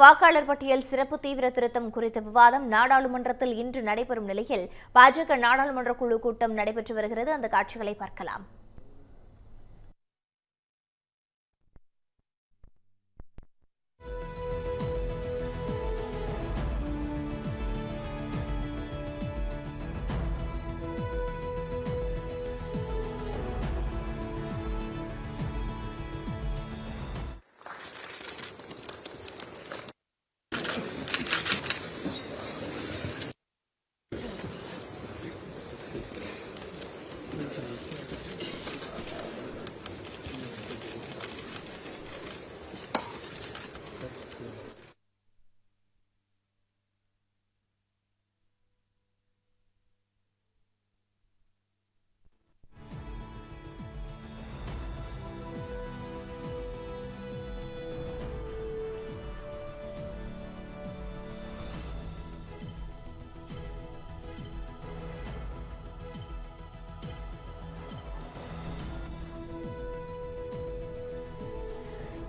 வாக்காளர் பட்டியல் சிறப்பு தீவிர திருத்தம் குறித்த விவாதம் நாடாளுமன்றத்தில் இன்று நடைபெறும் நிலையில் பாஜக நாடாளுமன்ற குழு கூட்டம் நடைபெற்று வருகிறது. அந்த காட்சிகளை பார்க்கலாம்.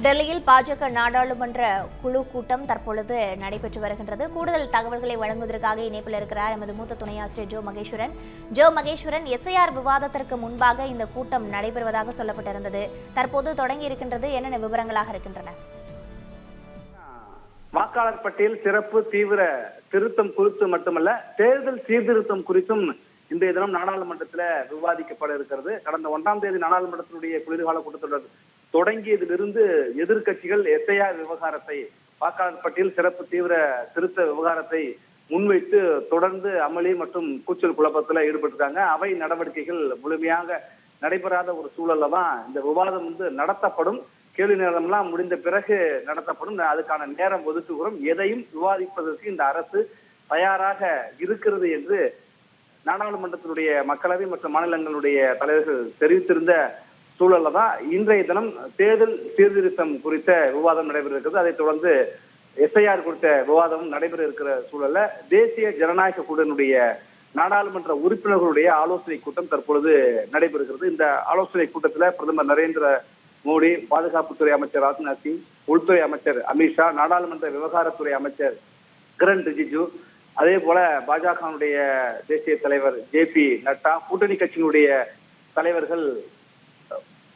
டெல்லியில் பாஜக நாடாளுமன்ற குழு கூட்டம் தற்பொழுது நடைபெற்று வருகின்றது. கூடுதல் தகவல்களை வழங்குவதற்காக இணைப்பில் இருக்கிறார் எமது மூத்த துணை ஆசிரியர் ஜோ மகேஸ்வரன். ஜோ மகேஸ்வரன் எஸ்ஐஆர் விவாதத்திற்கு முன்பாக இந்த கூட்டம் நடைபெறுவதாக சொல்லப்பட்டிருந்தது. தற்போது தொடங்கி இருக்கின்றது என்னென்ன விவரங்களாக இருக்கின்றன? வாக்காளர் பட்டியல் சிறப்பு தீவிர திருத்தம் குறித்து மட்டுமல்ல தேர்தல் சீர்திருத்தம் குறித்தும் இன்றைய தினம் நாடாளுமன்றத்தில் விவாதிக்கப்பட இருக்கிறது. கடந்த ஒன்றாம் தேதி நாடாளுமன்றத்தினுடைய குளிர்கால கூட்டத்தொடர் தொடங்கியதிலிருந்து எதிர்க்கட்சிகள் எஸ்ஐஆர் விவகாரத்தை வாக்காளர் பட்டியல் சிறப்பு தீவிர திருத்த விவகாரத்தை முன்வைத்து தொடர்ந்து அமளி மற்றும் கூச்சல் குழப்பத்தில் ஈடுபட்டிருக்காங்க அவை நடவடிக்கைகள் முழுமையாக நடைபெறாத ஒரு சூழல்ல தான் இந்த விவாதம் வந்து நடத்தப்படும். கேள்வி நேரம்லாம் முடிந்த பிறகு நடத்தப்படும். அதுக்கான நேரம் ஒதுக்குகிறோம் எதையும் விவாதிப்பதற்கு இந்த அரசு தயாராக இருக்கிறது என்று நாடாளுமன்றத்தினுடைய மக்களவை மற்றும் மாநிலங்களுடைய தலைவர்கள் தெரிவித்திருந்த சூழல்ல தான் இன்றைய தினம் தேர்தல் சீர்திருத்தம் குறித்த விவாதம் நடைபெற இருக்கிறது அதைத் தொடர்ந்து எஸ்ஐஆர் குறித்த விவாதமும் நடைபெற இருக்கிற சூழல்ல தேசிய ஜனநாயக கூட்டணியுடைய நாடாளுமன்ற உறுப்பினர்களுடைய ஆலோசனை கூட்டம் தற்பொழுது நடைபெறுகிறது. இந்த ஆலோசனை கூட்டத்தில் பிரதமர் நரேந்திர மோடி பாதுகாப்புத்துறை அமைச்சர் ராஜ்நாத் சிங் உள்துறை அமைச்சர் அமித்ஷா நாடாளுமன்ற விவகாரத்துறை அமைச்சர் கிரண் ரிஜிஜு அதே போல பாஜகவுடைய தேசிய தலைவர் ஜே பி நட்டா கூட்டணி கட்சியினுடைய தலைவர்கள்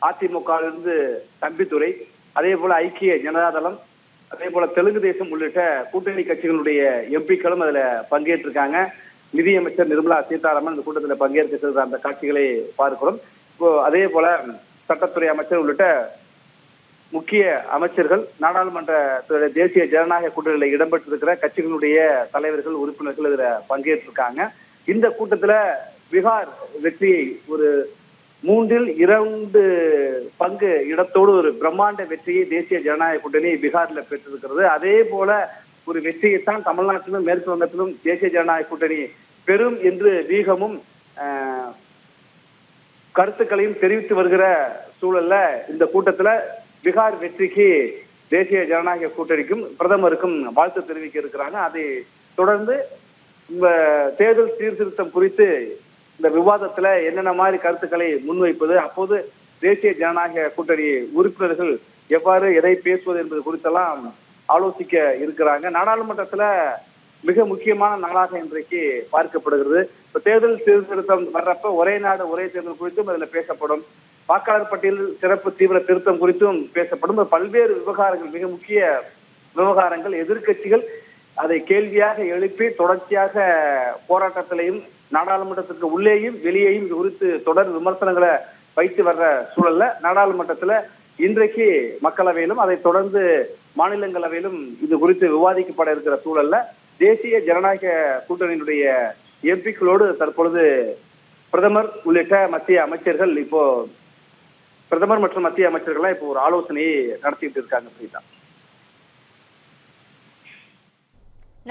அதிமுகவிலிருந்து தம்பித்துறை அதே போல ஐக்கிய ஜனதாதளம் அதே போல தெலுங்கு தேசம் உள்ளிட்ட கூட்டணி கட்சிகளுடைய எம்பிக்களும் அதுல பங்கேற்றிருக்காங்க. நிதியமைச்சர் நிர்மலா சீதாராமன் இந்த கூட்டத்தில் பங்கேற்க அந்த காட்சிகளை பார்க்கிறோம். இப்போ அதே போல சட்டத்துறை அமைச்சர் உள்ளிட்ட முக்கிய அமைச்சர்கள் நாடாளுமன்ற தேசிய ஜனநாயக கூட்டணியில் இடம்பெற்றிருக்கிற கட்சிகளுடைய தலைவர்கள் உறுப்பினர்கள் இதுல பங்கேற்றிருக்காங்க. இந்த கூட்டத்துல பீகார் வெற்றியை ஒரு மூன்றில் இரண்டு பங்கு இடத்தோடு ஒரு பிரம்மாண்ட வெற்றியை தேசிய ஜனநாயக கூட்டணி பீகாரில் பெற்றிருக்கிறது. அதே போல ஒரு வெற்றியைத்தான் தமிழ்நாட்டிலும் மேற்கு வங்கத்திலும் தேசிய ஜனநாயக கூட்டணி பெரும் என்று வீகமும் கருத்துக்களையும் தெரிவித்து வருகிற சூழல்ல இந்த கூட்டத்துல பீகார் வெற்றிக்கு தேசிய ஜனநாயக கூட்டணிக்கும் பிரதமருக்கும் வாழ்த்து தெரிவிக்க இருக்கிறாங்க. அதை தொடர்ந்து இந்த தேர்தல் சீர்திருத்தம் குறித்து இந்த விவாதத்துல என்னென்ன மாதிரி கருத்துக்களை முன்வைப்பது அப்போது தேசிய ஜனநாயக கூட்டணி உறுப்பினர்கள் எவ்வாறு எதை பேசுவது என்பது குறித்தெல்லாம் ஆலோசிக்க இருக்கிறாங்க. நாடாளுமன்றத்துல மிக முக்கியமான நாளாக இன்றைக்கு பார்க்கப்படுகிறது. இப்ப தேர்தல் சீர்திருத்தம் வர்றப்ப ஒரே நாடு ஒரே தேர்தல் குறித்தும் அதுல பேசப்படும். வாக்காளர் பட்டியல் சிறப்பு தீவிர திருத்தம் குறித்தும் பேசப்படும். பல்வேறு விவகாரங்கள் மிக முக்கிய விவகாரங்கள் எதிர்க்கட்சிகள் அதை கேள்வியாக எழுப்பி தொடர்ச்சியாக போராட்டத்திலையும் நாடாளுமன்றத்திற்கு உள்ளேயும் வெளியேயும் இது குறித்து தொடர் விமர்சனங்களை வைத்து வர்ற சூழல்ல நாடாளுமன்றத்துல இன்றைக்கு மக்களவையிலும் அதை தொடர்ந்து மாநிலங்களவையிலும் இது குறித்து விவாதிக்கப்பட இருக்கிற சூழல்ல தேசிய ஜனநாயக கூட்டணியினுடைய எம்பிக்களோடு தற்பொழுது பிரதமர் உள்ளிட்ட மத்திய அமைச்சர்கள் இப்போ பிரதமர் மற்றும் மத்திய அமைச்சர்கள்லாம் இப்போ ஒரு ஆலோசனையை நடத்திட்டு இருக்காங்க பிரீதா.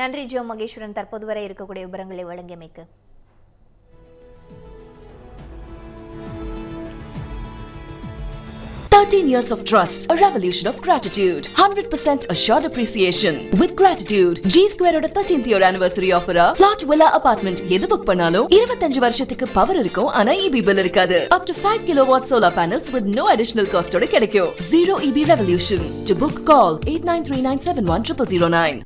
நன்றி ஜோ மகேஸ்வரன் தற்போது வரை இருக்கக்கூடிய விவரங்களை வழங்கியமைக்கு 13 years of trust, a revolution of gratitude. 100% assured appreciation. With gratitude, G Square ஓட 13th year anniversary offer plot villa apartment எது book பண்ணாலும் 25 வருஷத்துக்கு பவர் இருக்கும் ஆனா இபி bill இருக்காது. Up to 5 kilowatt solar panels with no additional cost ஓட கிடைக்கும். Zero EB revolution. To book, call 8939710009.